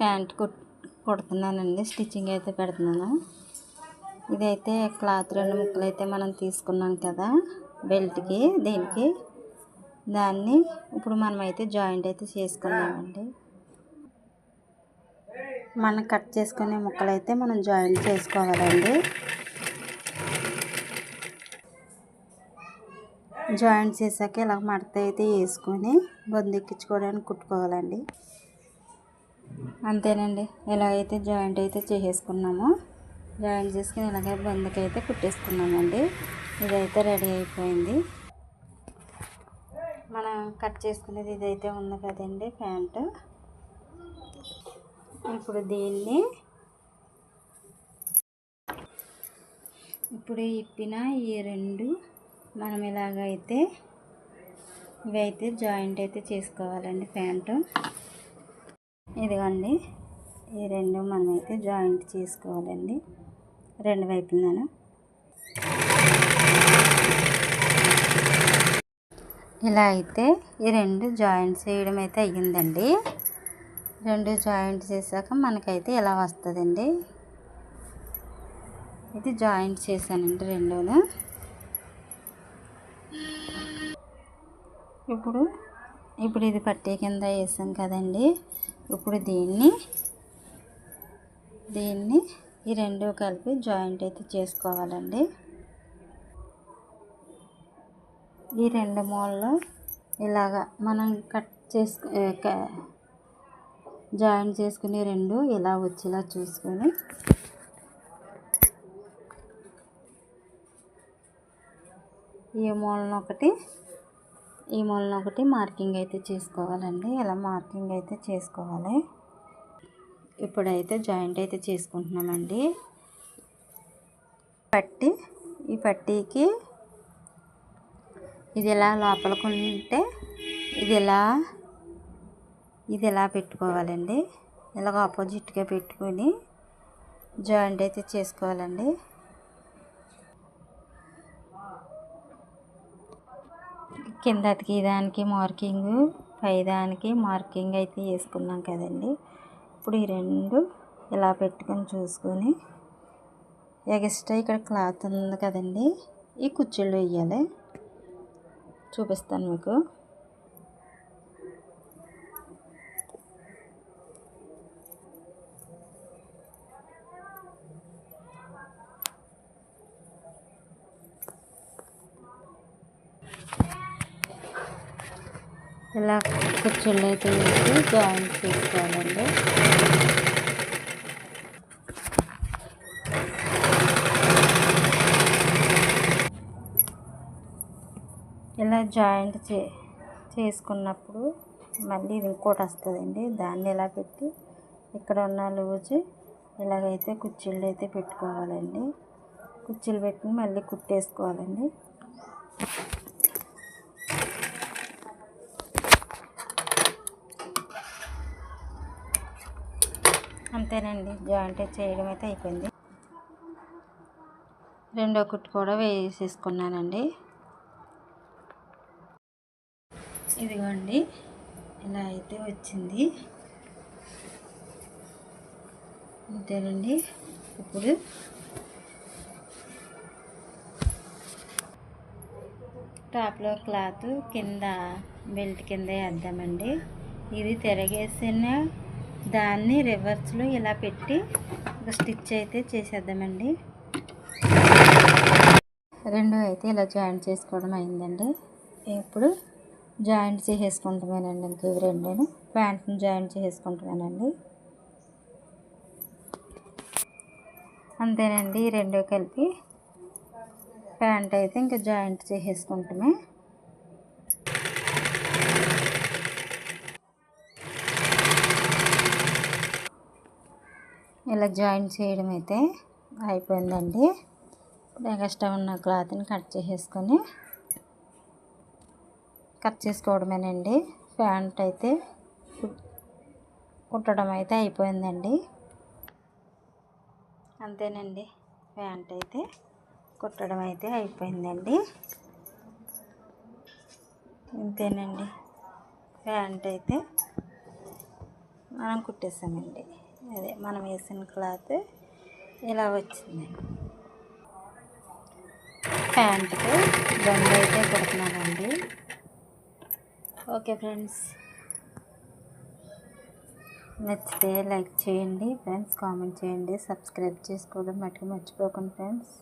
Pant కుట్ కుడుతున్నానండి stitching అయితే పెడుతున్నాను. ఇదైతే క్లాత్ రెండు ముక్కలు అయితే మనం తీసుకున్నాం కదా బెల్ట్కి దీనికి. దాన్ని ఇప్పుడు మనం అయితే జాయింట్ అయితే చేసుకున్నామండి మనం కట్ చేసుకునే ముక్కలు అయితే మనం జాయింట్ చేసుకోవాలండి. జాయింట్ చేసాక ఇలా మడత అయితే వేసుకొని బొందెక్కించుకోవడానికి కుట్టుకోవాలండి. అంతేనండి. ఇలాగైతే జాయింట్ అయితే చేసేసుకున్నాము. జాయింట్ చేసుకుని ఇలాగే బొందకైతే కుట్టేసుకున్నామండి. ఇదైతే రెడీ అయిపోయింది. మనం కట్ చేసుకునేది ఇదైతే ఉంది కదండి ప్యాంటు. ఇప్పుడు దీన్ని ఇప్పుడు ఇప్పిన ఈ రెండు మనం ఇలాగైతే ఇవైతే జాయింట్ అయితే చేసుకోవాలండి ప్యాంటు. ఇదిగోండి ఈ రెండు మనమైతే జాయింట్ చేసుకోవాలండి. రెండు వైపులను ఇలా అయితే ఈ రెండు జాయింట్ చేయడం అయితే అయ్యిందండి. రెండు జాయింట్ చేశాక మనకైతే ఇలా వస్తుందండి. ఇది జాయింట్ చేశానండి రెండును ఇప్పుడు ఇప్పుడు ఇది పట్టే కింద వేసాం కదండి. ఇప్పుడు దీన్ని దీన్ని ఈ రెండు కలిపి జాయింట్ అయితే చేసుకోవాలండి. ఈ రెండు మూలలో ఇలాగా మనం కట్ చేసుకు జాయిన్ చేసుకునే రెండు ఇలా వచ్చేలా చూసుకొని ఈ మూలన ఒకటి ఈ మూలన ఒకటి మార్కింగ్ అయితే చేసుకోవాలండి. ఇలా మార్కింగ్ అయితే చేసుకోవాలి? ఇప్పుడైతే జాయింట్ అయితే చేసుకుంటున్నామండి. పట్టి ఈ పట్టీకి ఇది ఇలా లోపలకుంటే ఇది ఇలా ఇది ఇలా పెట్టుకోవాలండి? ఇలాగ ఆపోజిట్గా పెట్టుకొని జాయింట్ అయితే చేసుకోవాలండి. కిందకి దానికి మార్కింగ్ పై దానికి మార్కింగ్ అయితే వేసుకున్నాం కదండి. ఇప్పుడు ఈ రెండు ఇలా పెట్టుకొని చూసుకొని ఎగస్ట్రా ఇక్కడ క్లాత్ ఉంది కదండి. ఈ కుర్చీలు వేయాలి. చూపిస్తాను మీకు. ఇలా కుర్చీలు అయితే వేసి జాయింట్ చేసుకోవాలండి. ఇలా జాయింట్ చే చేసుకున్నప్పుడు మళ్ళీ ఇది ఇంకోటి వస్తుందండి. దాన్ని ఇలా పెట్టి ఇక్కడ ఉన్న లూజు ఇలాగైతే కుర్చీలు అయితే పెట్టుకోవాలండి. కుర్చీలు పెట్టుకుని మళ్ళీ కుట్టేసుకోవాలండి. అంతేనండి. జాయింట్ చేయడం అయితే అయిపోయింది. రెండో కుట్టు కూడా వేసేసుకున్నానండి. ఇదిగోండి. ఇలా అయితే వచ్చింది. అంతేనండి. ఇప్పుడు టాప్లో క్లాత్ కింద బెల్ట్ కింద వేద్దామండి. ఇది తిరగేసిన దాన్ని రివర్స్లో ఇలా పెట్టి ఒక స్టిచ్ అయితే చేసేద్దామండి. రెండు అయితే ఇలా జాయింట్ చేసుకోవడం అయిందండి. ఇప్పుడు జాయింట్ చేసేసుకుంటామేనండి ఇంక ఇవి రెండేను. ప్యాంట్ని జాయింట్ చేసేసుకుంటామేనండి అంతేనండి ఈ రెండు కలిపి ప్యాంట్ అయితే ఇంకా జాయింట్ చేసేసుకుంటామే ఇలా జాయింట్ చేయడం అయితే అయిపోయిందండి. ఇప్పుడు ఎక్స్ట్రా ఉన్న క్లాత్ని కట్ చేసేసుకొని కట్ చేసుకోవడమేనండి. ప్యాంట్ అయితే కుట్టడం అయితే అయిపోయిందండి. అంతేనండి. ప్యాంట్ అయితే కుట్టడం అయితే అయిపోయిందండి. అంతేనండి ప్యాంట్ అయితే మనం కుట్టేసామండి. అదే మనం వేసిన క్లాత్ ఇలా వచ్చింది. ప్యాంటు బండి అయితే పెడుతున్నానండి ఓకే ఫ్రెండ్స్. నచ్చితే లైక్ చేయండి ఫ్రెండ్స్ కామెంట్ చేయండి సబ్స్క్రైబ్ చేసుకోవడం మట్టుకు మర్చిపోకండి ఫ్రెండ్స్.